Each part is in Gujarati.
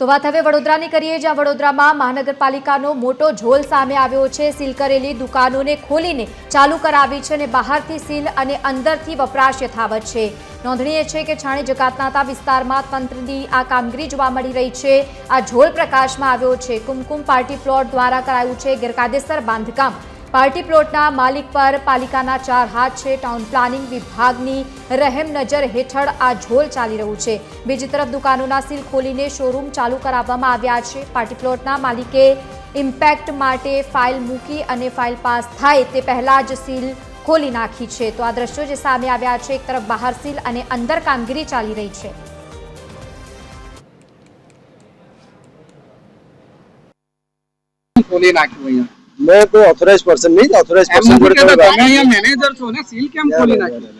તો વાત હવે વડોદરાની કરીએ, જ્યાં વડોદરામાં મહાનગરપાલિકાનો મોટો ઝોલ સામે આવ્યો છે. સીલ કરેલી દુકાનોને ખોલીને ચાલુ કરાવી છે અને બહારથી સીલ અને અંદરથી વપરાશ યથાવત છે. નોંધનીય છે કે છાણી જકાતનાતા વિસ્તારમાં તંત્રની આ કામગીરી જોવા મળી રહી છે. આ ઝોલ પ્રકાશમાં આવ્યો છે. કુમકુમ પાર્ટી પ્લોટ દ્વારા કરાયું છે ગેરકાયદેસર બાંધકામ. પાર્ટી પ્લોટના માલિક પર પાલિકાના ચાર હાથ છે. ટાઉન પ્લાનિંગ વિભાગની રહેમ નજર હેઠળ આ ઝોલ ચાલી રહ્યું છે. બીજી તરફ દુકાનોના સીલ ખોલીને શોરૂમ ચાલુ કરાવવામાં આવ્યા છે. પાર્ટી પ્લોટના માલિકે ઇમ્પેક્ટ માટે ફાઇલ મૂકી અને ફાઇલ પાસ થાય તે પહેલા જ સીલ ખોલી નાખી છે. તો આ દ્રશ્યો જે સામે આવ્યા છે, એક તરફ બહાર સીલ અને અંદર કામગીરી ચાલી રહી છે. ખોલી નાખ્યું અહીંયા. મેં કોઈ ઓથોરાઇઝ પર્સન નહીં ઓથોરાઇઝ પર્સન તમે અહીંયા મેનેજર છો ને સીલ કેમ ખોલી નાખી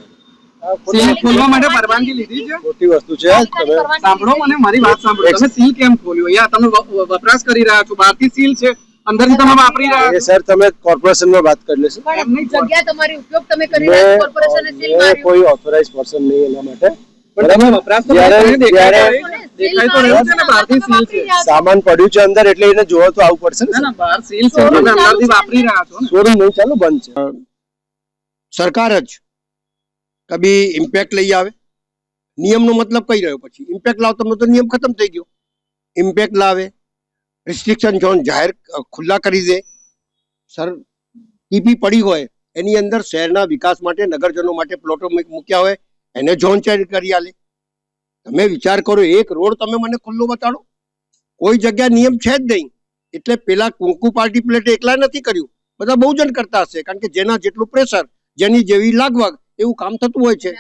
સીલ ખોલવા માટે પરવાનગી લીધી છે? ખોટી વસ્તુ છે તમે સાંભળો મને મારી વાત સાંભળો. તમે સીલ કેમ ખોલ્યો? અહીંયા તમે વપરાશ કરી રહ્યા છો બહારથી સીલ છે. અંદરથી તમે વાપરી રહ્યા સર તમે કોર્પોરેશનમાં વાત કરી લેશો. જગ્યા તમારી ઉપયોગ તમે કરી રહ્યા છો સીલ કોઈ ઓથોરાઇઝ પર્સન નહીં એના માટે. પણ તમે વપરાશ તો કરી સામાન પડ્યું છે અંદર એટલે એને જોવા તો આવવું પડશે ને બહાર સીલ છે. અંદરથી વાપરી રહ્યા છો શોરૂમ નહીં ચાલુ બંધ છે. સરકાર જ કભી ઇમ્પેક્ટ લઈ આવે. નિયમનો મતલબ કઈ રહ્યો પછી? ઇમ્પેક્ટ લાવતો તો નિયમ ખતમ થઈ ગયો. ઇમ્પેક્ટ લાવે. રિસ્ટ્રિક્શન ઝોન જાહેર ખુલ્લા કરી દે. સર ટીપી પડી હોય એની અંદર શહેરના વિકાસ માટે નગરજનો માટે પ્લોટો મૂક- મૂક્યા હોય એને ઝોન ચેન્જ કરી આલે. તમે વિચાર કરો, એક રોડ તમે મને ખુલ્લો બતાડો. કોઈ જગ્યા નિયમ છે જ નહીં. એટલે પેલા કુંકુ પાર્ટી પ્લેટે એકલા નથી કર્યું. બધા બહુ જણ કરતા હશે, કારણ કે જેના જેટલું પ્રેશર જેની જેવી લાગવગ, એવું કામ થતું હોય છે.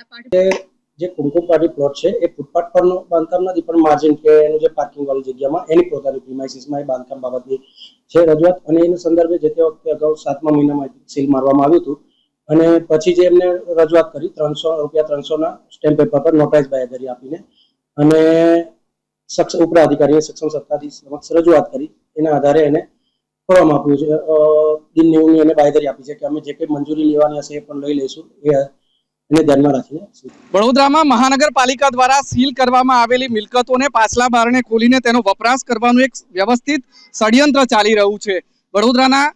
જે કુંકુ પાર્ટી પ્લોટ છે, એ ફૂટપાથ પરનો બાંધકામ નથી, પણ માર્જિન કે એનું જે પાર્કિંગ વાળી જગ્યામાં, એની પોતાની પ્રિમાઇસીસમાં એ બાંધકામ બાબતની છે રજૂઆત. અને એના સંદર્ભે જે તે વખતે અગાઉ સાતમા મહિનામાં સીલ મારવામાં આવ્યું હતું. અને પછી જે એમને રજૂઆત કરી, ત્રણસો, રૂપિયા ત્રણસોના સ્ટેમ્પ પેપર પર નોટાઇઝ બાયદરી આપીને અને સક્ષ ઉપરાધિકારીએ સક્ષમ સત્તાધીશ સમક્ષ રજૂઆત કરી. એના આધારે એને ફોરમ આપ્યું છે. દિન નિયમની એને બાયદરી આપી છે કે અમે જે કંઈ મંજૂરી લેવાની હશે એ પણ લઈ લઈશું. એ વડોદરામાં મહાનગરપાલિકા દ્વારા સીલ કરવામાં આવેલી મિલકતોને પાછલા બારણે ખોલીને તેનો વપરાશ કરવાનું એક વ્યવસ્થિત ષડયંત્ર ચાલી રહ્યું છે. વડોદરાના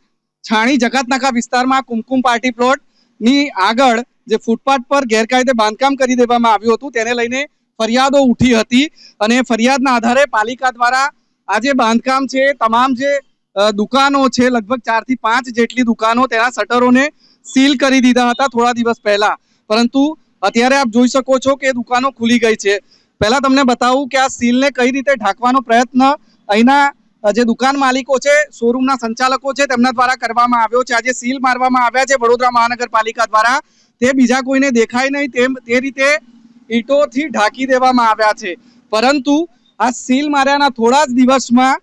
છાણી જગતનાકા વિસ્તારમાં કુમકુમ પાર્ટી પ્લોટની આગળ જે ફૂટપાથ પર ગેરકાયદે બાંધકામ કરી દેવામાં આવ્યું હતું, તેને લઈને ફરિયાદો ઉઠી હતી અને ફરિયાદના આધારે પાલિકા દ્વારા આ જે બાંધકામ છે, તમામ જે દુકાનો છે, લગભગ ચારથી પાંચ જેટલી દુકાનો તેના શટરોને સીલ કરી દીધા હતા થોડા દિવસ પહેલા. પરંતુ અત્યારે આપ જોઈ શકો છો કે દુકાનો ખુલી ગઈ છે. પહેલા તમને બતાવું કે આ સીલને કઈ રીતે ઢાંકવાનો પ્રયત્ન અહીંના જે દુકાન માલિકો છે, શોરૂમના સંચાલકો છે, તેમના દ્વારા કરવામાં આવ્યો છે. આજે સીલ મારવામાં આવ્યા છે વડોદરા મહાનગરપાલિકા દ્વારા. તે બીજા કોઈને દેખાય નહીં, તેમ, તે રીતે ઈંટોથી ઢાંકી દેવામાં આવ્યા છે. પરંતુ આ સીલ માર્યાના થોડા જ દિવસમાં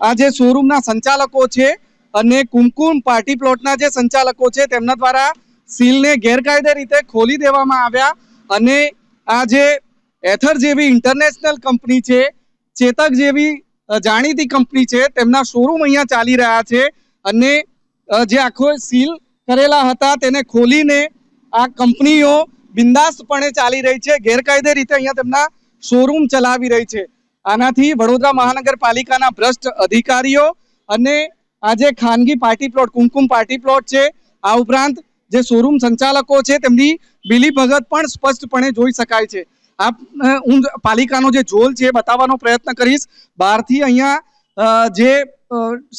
આ જે શોરૂમના સંચાલકો છે અને કુમકુમ પાર્ટી પ્લોટના જે સંચાલકો છે, તેમના દ્વારા સીલને ગેરકાયદે રીતે ખોલી દેવામાં આવ્યા અને આ જે એથર જેવી ઇન્ટરનેશનલ કંપની છે, ચેતક જેવી જાણીતી કંપની છે, તેમના શોરૂમ અહીંયા ચાલી રહ્યા છે અને જે આખો સીલ કરેલા હતા તેને ખોલીને આ કંપનીઓ બિંદાસ્તપણે ચાલી રહી છે. ગેરકાયદે રીતે અહીંયા તેમના શોરૂમ ચલાવી રહી છે. આનાથી વડોદરા મહાનગરપાલિકાના ભ્રષ્ટ અધિકારીઓ અને આ જે ખાનગી party plot, Kumkum party plot છે. આ ઉપરાંત જે શોરૂમ સંચાલકો છે, તેમની ભગત પણ સ્પષ્ટપણે જોઈ શકાય છે. આ હું પાલિકાનો જે ઝોલ છે બતાવવાનો પ્રયત્ન કરીશ. બહારથી અહીંયા જે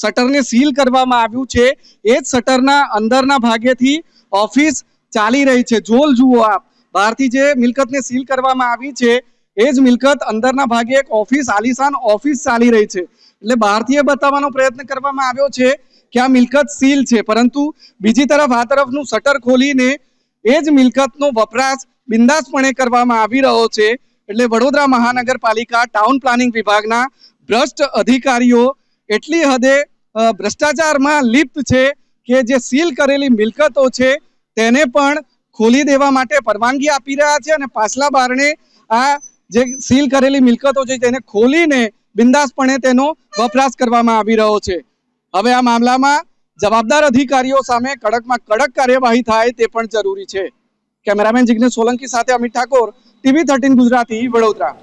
શટરને સીલ કરવામાં આવ્યું છે, એ જ શટરના અંદરના ભાગેથી ઓફિસ ચાલી રહી છે. જોલ જુઓ આપ. બહારથી જે મિલકતને સીલ કરવામાં આવી છે, એ જ મિલકત અંદરના ભાગે એક ઓફિસ, આલિશાન ઓફિસ ચાલી રહી છે. એટલે બહારથી એ બતાવવાનો પ્રયત્ન કરવામાં આવ્યો છે કે આ મિલકત સીલ છે. પરંતુ બીજી તરફ આ તરફનું શટર ખોલીને એ જ મિલકતનો વપરાશ બિંદાસપણે કરવામાં આવી રહ્યો છે. એટલે વડોદરા મહાનગરપાલિકા ટાઉન પ્લાનિંગ વિભાગના ભ્રષ્ટ અધિકારીઓ એટલી હદે ભ્રષ્ટાચારમાં લિપ્ત છે કે જે સીલ કરેલી મિલકતો છે તેને પણ ખોલી દેવા માટે પરવાનગી આપી રહ્યા છે અને પાછલા બારણે આ જે સીલ કરેલી મિલકતો છે તેને ખોલીને બિંદાસપણે તેનો વપરાશ કરવામાં આવી રહ્યો છે. હવે આ મામલામાં જવાબદાર અધિકારીઓ સામે કડકમાં કડક કાર્યવાહી થાય તે પણ જરૂરી છે. કેમેરામેન જિજ્ઞેશ સોલંકી સાથે અમિત ઠાકોર, ટીવી થર્ટીન ગુજરાતી, વડોદરા.